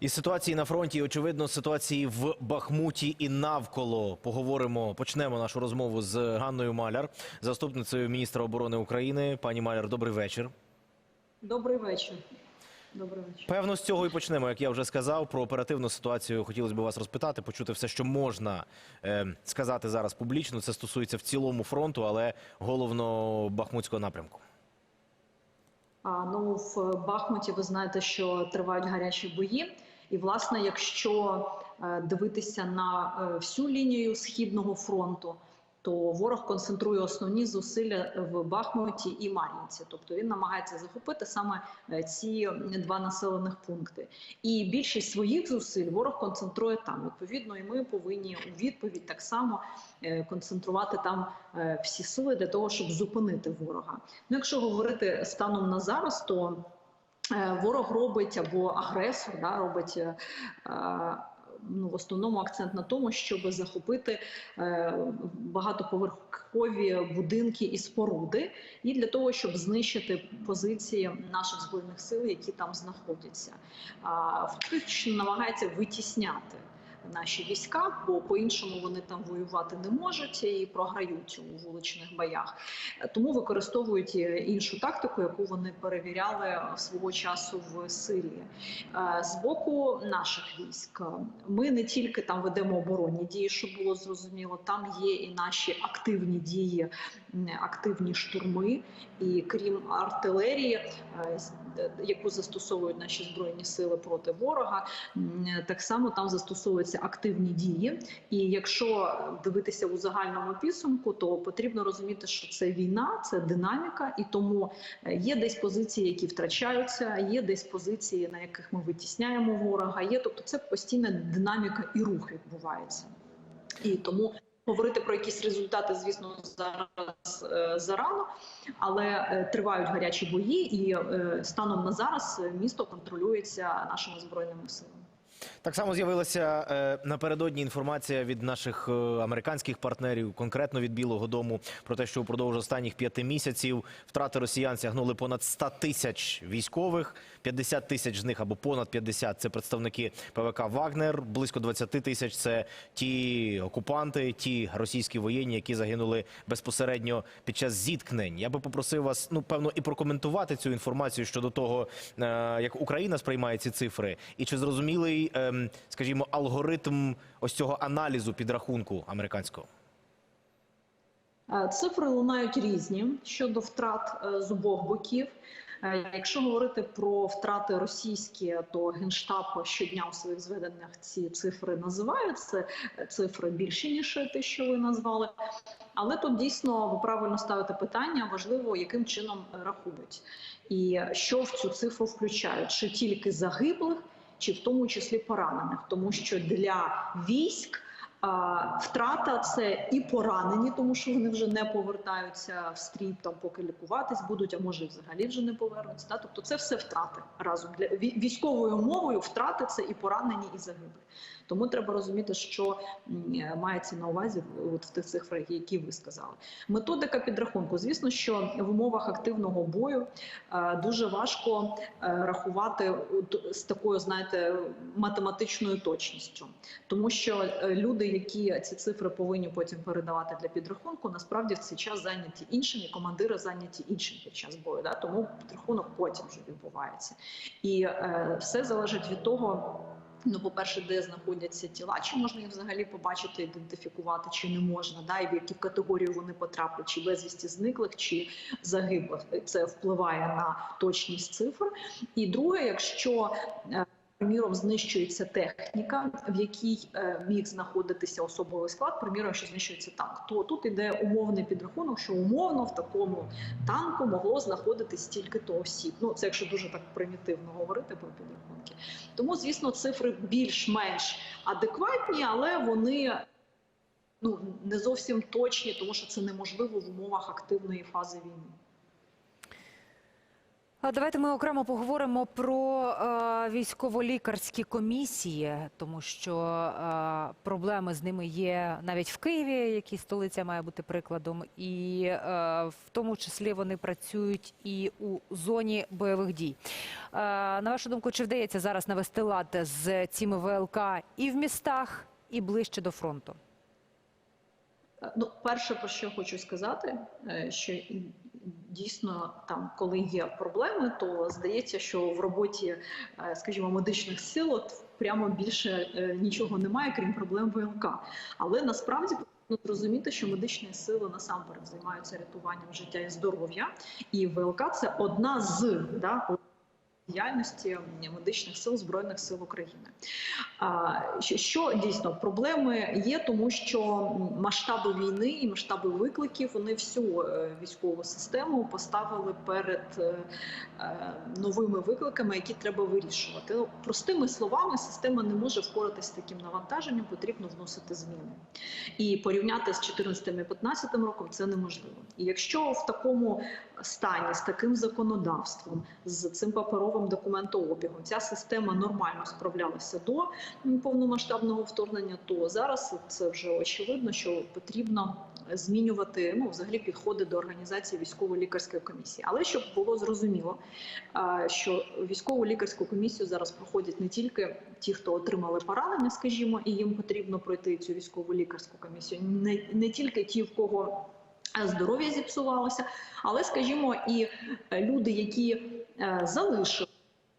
Із ситуації на фронті, і, очевидно, ситуації в Бахмуті і навколо поговоримо. Почнемо нашу розмову з Ганною Маляр, заступницею міністра оборони України. Пані Маляр, добрий вечір. Добрий вечір. Добрий вечір. Певно, з цього і почнемо. Як я вже сказав, про оперативну ситуацію хотілося б вас розпитати, почути все, що можна е, сказати зараз публічно. Це стосується в цілому фронту, але головно Бахмутського напрямку. Ну в Бахмуті ви знаєте, що тривають гарячі бої. І власне, якщо е, дивитися на е, всю лінію східного фронту, то ворог концентрує основні зусилля в Бахмуті і Мар'їнці. Тобто він намагається захопити саме е, ці два населених пункти. І більшість своїх зусиль ворог концентрує там. Відповідно, і ми повинні у відповідь так само е, концентрувати там е, всі сили для того, щоб зупинити ворога. Ну, якщо говорити станом на зараз, то ворог робить або агресор да, робить. Ну, в основному акцент на тому, щоб захопити е, багатоповерхові будинки і споруди, і для того, щоб знищити позиції наших збройних сил, які там знаходяться. А фактично намагається витісняти наші війська, бо по-іншому вони там воювати не можуть і програють у вуличних боях. Тому використовують е, іншу тактику, яку вони перевіряли свого часу в Сирії. Е, З боку наших військ ми не тільки там ведемо оборонні дії, щоб було зрозуміло, там є і наші активні дії, активні штурми. І крім артилерії, е, е, яку застосовують наші збройні сили проти ворога, так само там застосовуються активні дії. І якщо дивитися у загальному підсумку, то потрібно розуміти, що це війна, це динаміка, і тому е, є десь позиції, які втрачаються, є десь позиції, на яких ми витісняємо ворога. Є, тобто це постійна динаміка і рух відбувається. І тому говорити про якісь результати, звісно, зараз е, зарано, але е, тривають гарячі бої, і е, станом на зараз місто контролюється нашими збройними силами. Так само з'явилася е, напередодні інформація від наших е, американських партнерів, конкретно від Білого Дому, про те, що упродовж останніх п'яти місяців втрати росіян сягнули понад 100 тисяч військових, 50 тисяч з них або понад 50 – це представники ПВК Вагнер, близько 20 тисяч – це ті окупанти, ті російські воєнні, які загинули безпосередньо під час зіткнень. Я би попросив вас, ну певно, і прокоментувати цю інформацію щодо того, е, як Україна сприймає ці цифри, і чи зрозумілий, ем, скажімо, алгоритм ось цього аналізу підрахунку американського. Е, Цифри лунають різні щодо втрат е, з обох боків. Е, Якщо говорити про втрати російські, то генштаб щодня у своїх зведеннях ці цифри називають. Це цифри більші ніж те, що ви назвали. Але тут дійсно ви правильно ставите питання. Важливо, яким чином рахують, і що в цю цифру включають, чи тільки загиблих, чи в тому числі поранених, тому що для військ. Втрата це і поранені, тому що вони вже не повертаються в стрій, там поки лікуватись будуть, а може взагалі вже не повернуться. Да? Тобто це все втрати разом для військовою мовою. Втрати це і поранені, і загиблі. Тому треба розуміти, що мається на увазі от в тих цифрах, які ви сказали. Методика підрахунку. Звісно, що в умовах активного бою е, дуже важко е, рахувати з такою, знаєте, математичною точністю, тому що е, люди, які ці цифри повинні потім передавати для підрахунку, насправді в цей час зайняті іншим, і командири зайняті іншим під час бою. Да? Тому підрахунок потім вже відбувається, і е, все залежить від того. Ну, по-перше, де знаходяться тіла, чи можна їх взагалі побачити, ідентифікувати, чи не можна, да, і в які категорію вони потраплять, чи безвісті зниклих, чи загиблих. Це впливає на точність цифр. І друге, якщо е, Приміром, знищується техніка, в якій е, міг знаходитися особовий склад. Приміром, що знищується танк. То тут іде умовний підрахунок, що умовно в такому танку могло знаходитись стільки то осіб. Ну це якщо дуже так примітивно говорити про підрахунки. Тому, звісно, цифри більш-менш адекватні, але вони ну не зовсім точні, тому що це неможливо в умовах активної фази війни. Давайте ми окремо поговоримо про е, військово-лікарські комісії, тому що е, проблеми з ними є навіть в Києві, який столиця має бути прикладом, і е, в тому числі вони працюють і у зоні бойових дій. Е, на вашу думку, чи вдається зараз навести лад з цими ВЛК і в містах, і ближче до фронту? Е, Ну, перше, про що хочу сказати, е, що дійсно там, коли є проблеми, то здається, що в роботі, е, скажімо, медичних сил от прямо більше е, нічого немає, крім проблем ВЛК. Але насправді потрібно зрозуміти, що медичні сили насамперед займаються рятуванням життя і здоров'я, і ВЛК це одна з да, діяльності медичних сил збройних сил України. Що, дійсно проблеми є, тому що масштаби війни і масштаби викликів вони всю е, військову систему поставили перед е, е, новими викликами, які треба вирішувати. Ну, Простими словами, система не може впоратися таким навантаженням, потрібно вносити зміни. І порівняти з 14-15 роком це неможливо. І якщо в такому стані з таким законодавством, з цим паперовим документообігом ця система нормально справлялася до повномасштабного вторгнення, то зараз це вже очевидно, що потрібно змінювати ну, взагалі підходи до організації військово-лікарської комісії. Але щоб було зрозуміло, що військову лікарську комісію зараз проходять не тільки ті, хто отримали поранення, скажімо, і їм потрібно пройти цю військову лікарську комісію, не, не тільки ті, в кого здоров'я зіпсувалося, але, скажімо, і люди, які е, залишили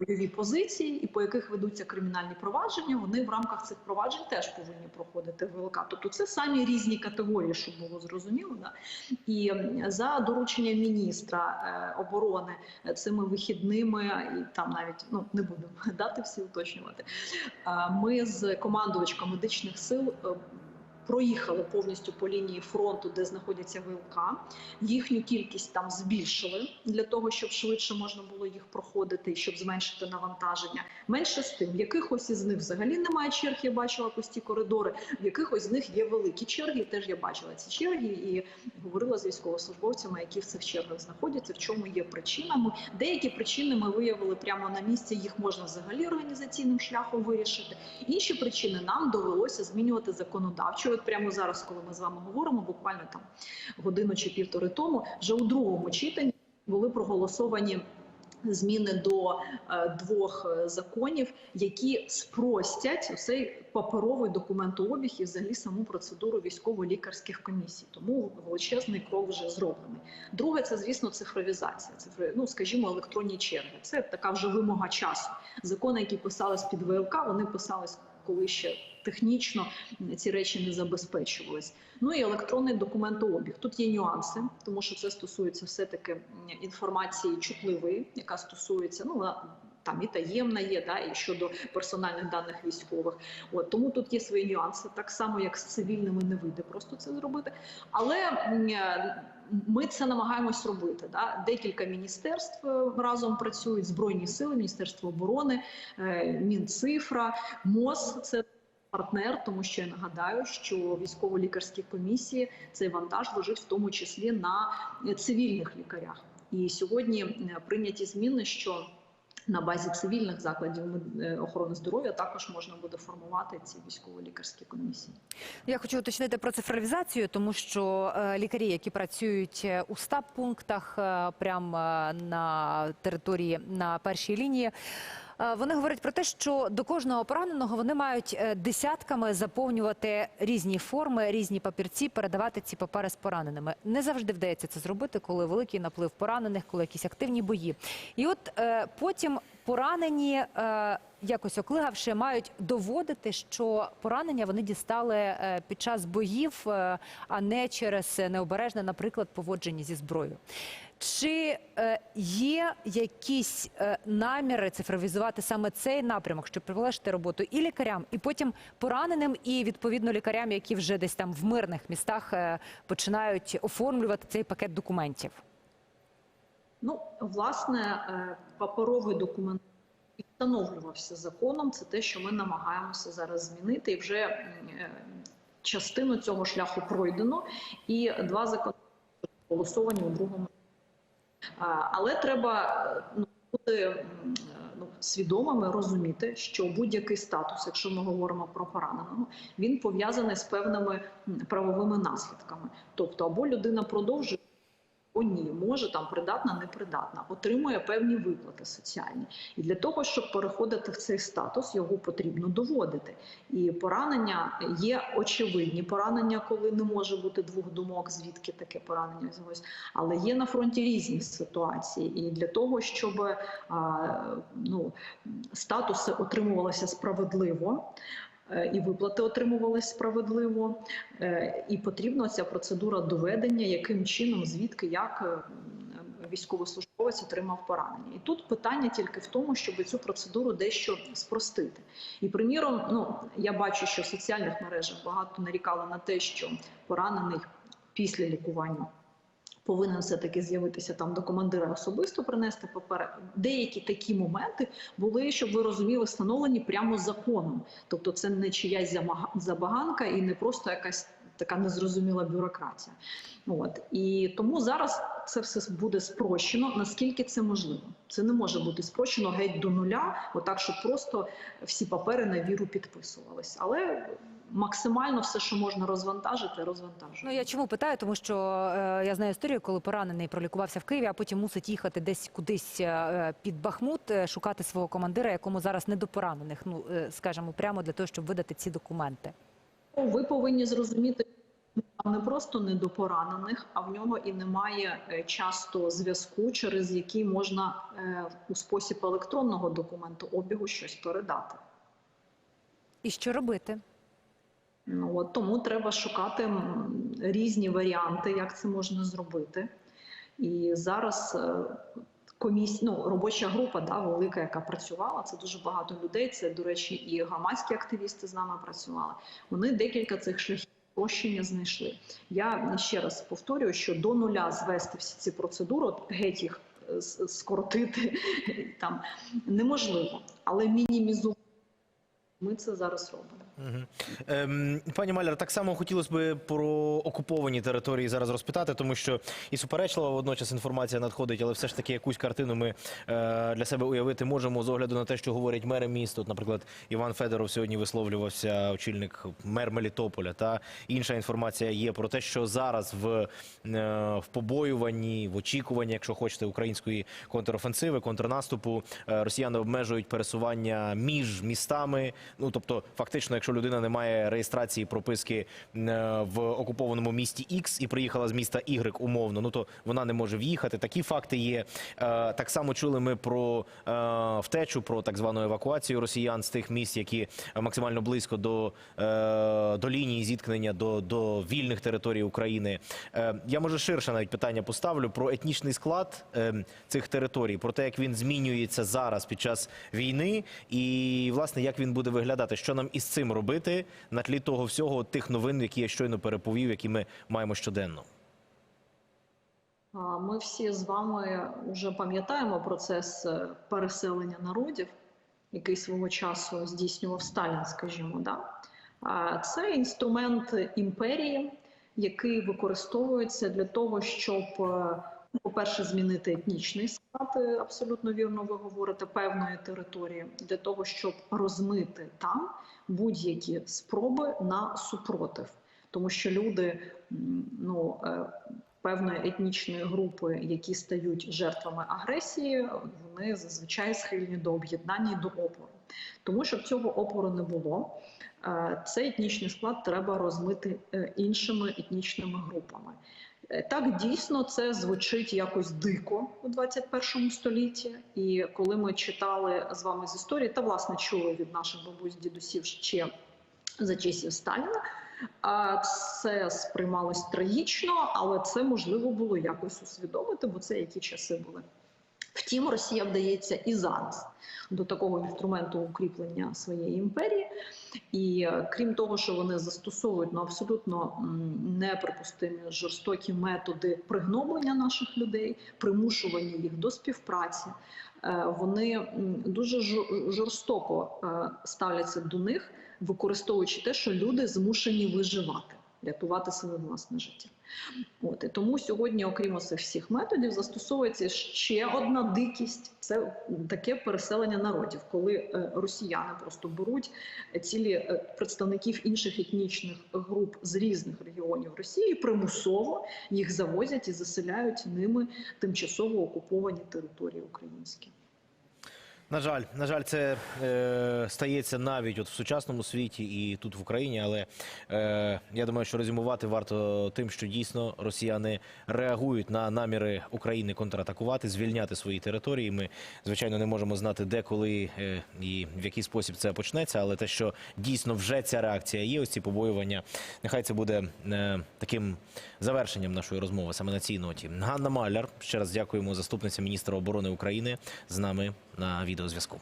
бойові позиції і по яких ведуться кримінальні провадження, вони в рамках цих проваджень теж повинні проходити ВЛК. Тобто це самі різні категорії, щоб було зрозуміло. Да? І за дорученням міністра е, оборони е, цими вихідними, і там навіть ну не будемо дати всі уточнювати. е, Ми з командувачком медичних сил. Проїхали повністю по лінії фронту, де знаходяться ВЛК. Їхню кількість там збільшили для того, щоб швидше можна було їх проходити щоб зменшити навантаження. Менше з тим, в якихось із них взагалі немає черг. Я бачила пусті коридори. В якихось з них є великі черги. Теж я бачила ці черги і говорила з військовослужбовцями, які в цих чергах знаходяться. В чому є причинами? Деякі причини ми виявили прямо на місці. Їх можна взагалі організаційним шляхом вирішити. Інші причини нам довелося змінювати законодавчо. От прямо зараз, коли ми з вами говоримо, буквально там годину чи півтори тому, вже у другому читанні були проголосовані. Зміни до е, двох е, законів, які спростять цей паперовий документообіг і взагалі саму процедуру військово-лікарських комісій. Тому величезний крок вже зроблений. Друге, це звісно цифровізація. Цифри, ну скажімо, електронні черги. Це така вже вимога часу. Закони, які писались під ВЛК, вони писались коли ще технічно ці речі не забезпечувались. Ну і електронний документообіг. Тут є нюанси, тому що це стосується все-таки інформації чутливої, яка стосується ну там і таємна є, да, і щодо персональних даних військових. От тому тут є свої нюанси, так само як з цивільними не вийде просто це зробити. Але е, ми це намагаємось робити. Да? Декілька міністерств е, разом працюють збройні сили, міністерство оборони, е, Мінцифра, МОЗ. Це партнер, тому що я нагадаю, що військово-лікарські комісії цей вантаж лежить в тому числі на е, цивільних лікарях. І сьогодні прийняті зміни, що на базі цивільних закладів е, охорони здоров'я також можна буде формувати ці військово-лікарські комісії. Я хочу уточнити про цифровізацію, тому що е, лікарі, які працюють е, у стаб пунктах прямо на території на першій лінії. Е, Вони говорять про те, що до кожного пораненого вони мають е, десятками заповнювати різні форми, різні папірці, передавати ці папери з пораненими. Не завжди вдається це зробити, коли великий наплив поранених, коли якісь активні бої. І от е, потім поранені, якось оклигавши, мають доводити, що поранення вони дістали під час боїв, а не через необережне, наприклад, поводження зі зброєю. Чи е, є якісь е, наміри цифровізувати саме цей напрямок, щоб полегшити роботу і лікарям, і потім пораненим, і відповідно лікарям, які вже десь там в мирних містах е, починають оформлювати цей пакет документів? Ну, власне, паперовий документ встановлювався законом. Це те, що ми намагаємося зараз змінити, і вже частину цього шляху пройдено, і два закони голосовані у другому. Але треба ну, бути ну, свідомими, розуміти, що будь-який статус, якщо ми говоримо про пораненого, він пов'язаний з певними правовими наслідками. Тобто, або людина продовжує. або ні, може там придатна, непридатна, отримує певні виплати соціальні, і для того, щоб переходити в цей статус, його потрібно доводити. І поранення є очевидні поранення, коли не може бути двох думок, звідки таке поранення взялось. Але є на фронті різні ситуації, і для того, щоб а, ну, статуси отримувалися справедливо. Е, І виплати отримувалися справедливо, Е, і потрібна ця процедура доведення, яким чином, звідки, як е, військовослужбовець отримав поранення. І тут питання тільки в тому, щоб цю процедуру дещо спростити. І приміром, ну я бачу, що в соціальних мережах багато нарікали на те, що поранений після лікування. Повинен все таки з'явитися там до командира особисто принести папери. Деякі такі моменти були, щоб ви розуміли, встановлені прямо законом. Тобто, це не чиясь забаганка і не просто якась така незрозуміла бюрократія. От і тому зараз це все буде спрощено. Наскільки це можливо? Це не може бути спрощено геть до нуля, отак, щоб просто всі папери на віру підписувались. Але максимально все, що можна розвантажити, розвантажуємо. Ну я чому питаю? Тому що е, я знаю історію, коли поранений пролікувався в Києві, а потім мусить їхати десь кудись е, під Бахмут, е, шукати свого командира, якому зараз не до поранених. Ну е, скажімо, прямо для того, щоб видати ці документи. Ви повинні зрозуміти, що не просто не до поранених, а в нього і немає е, часто зв'язку, через який можна е, у спосіб електронного документу обігу щось передати. І що робити? Ну от тому треба шукати різні варіанти, як це можна зробити. І зараз е, коміс... ну, робоча група да, велика, яка працювала, це дуже багато людей. Це, до речі, і громадські активісти з нами працювали. Вони декілька цих шляхів прощення знайшли. Я ще раз повторюю, що до нуля звести всі ці процедури, геть їх е, скоротити там неможливо, але мінімізувати ми це зараз робимо. Ем, пані Маляр, так само хотілося б про окуповані території зараз розпитати, тому що і суперечлива водночас інформація надходить, але все ж таки якусь картину ми е, для себе уявити можемо з огляду на те, що говорять мери міст. От, наприклад, Іван Федоров сьогодні висловлювався, очільник мер Мелітополя. Та інша інформація є про те, що зараз в, е, в побоюванні, в очікуванні, якщо хочете, української контрофенсиви, контрнаступу, е, росіяни обмежують пересування між містами. Ну тобто, фактично, якщо людина не має реєстрації прописки е, в окупованому місті X і приїхала з міста Y умовно, ну то вона не може в'їхати. Такі факти є. Е, Так само чули ми про е, втечу, про так звану евакуацію росіян з тих місць, які максимально близько до, до лінії зіткнення, до, до вільних територій України. Я може ширше навіть питання поставлю про етнічний склад цих територій, про те, як він змінюється зараз під час війни, і власне як він буде виглядати, що нам із цим робити на тлі того всього, тих новин, які я щойно переповів, які ми маємо щоденно. Ми всі з вами вже пам'ятаємо процес е, переселення народів, який свого часу здійснював Сталін, скажімо. Да? Це інструмент імперії, який використовується для того, щоб, е, по-перше, змінити етнічний склад, е, абсолютно вірно ви говорите, певної території, для того, щоб розмити там будь-які спроби на супротив. Тому що люди ну, е, певної етнічної групи, які стають жертвами агресії, вони зазвичай схильні до об'єднання і до опору. Тому щоб цього опору не було, е, цей етнічний склад треба розмити іншими етнічними групами. Так, дійсно, це звучить якось дико у 21 столітті. І коли ми читали з вами з історії, та власне чули від наших бабусь дідусів ще за часів Сталіна. Це сприймалось трагічно, але це можливо було якось усвідомити, бо це які часи були. Втім, Росія вдається і зараз до такого інструменту укріплення своєї імперії. І е, крім того, що вони застосовують ну, абсолютно неприпустимі жорстокі методи пригноблення наших людей, примушування їх до співпраці, е, вони дуже жорстоко е, ставляться до них, використовуючи те, що люди змушені виживати. Рятувати своє власне життя. От і тому сьогодні, окрім цих всіх методів, застосовується ще одна дикість це таке переселення народів, коли е, росіяни просто беруть цілі е, представників інших етнічних груп з різних регіонів Росії, примусово їх завозять і заселяють ними тимчасово окуповані території українські. На жаль, на жаль, це е, стається навіть от в сучасному світі і тут в Україні. Але е, я думаю, що резюмувати варто тим, що дійсно росіяни реагують на наміри України контратакувати, звільняти свої території. Ми звичайно не можемо знати, де, коли е, і в який спосіб це почнеться. Але те, що дійсно вже ця реакція є, ось ці побоювання, нехай це буде е, таким завершенням нашої розмови саме на цій ноті. Ганна Маляр, ще раз дякуємо, заступниця міністра оборони України з нами на відеозв'язку.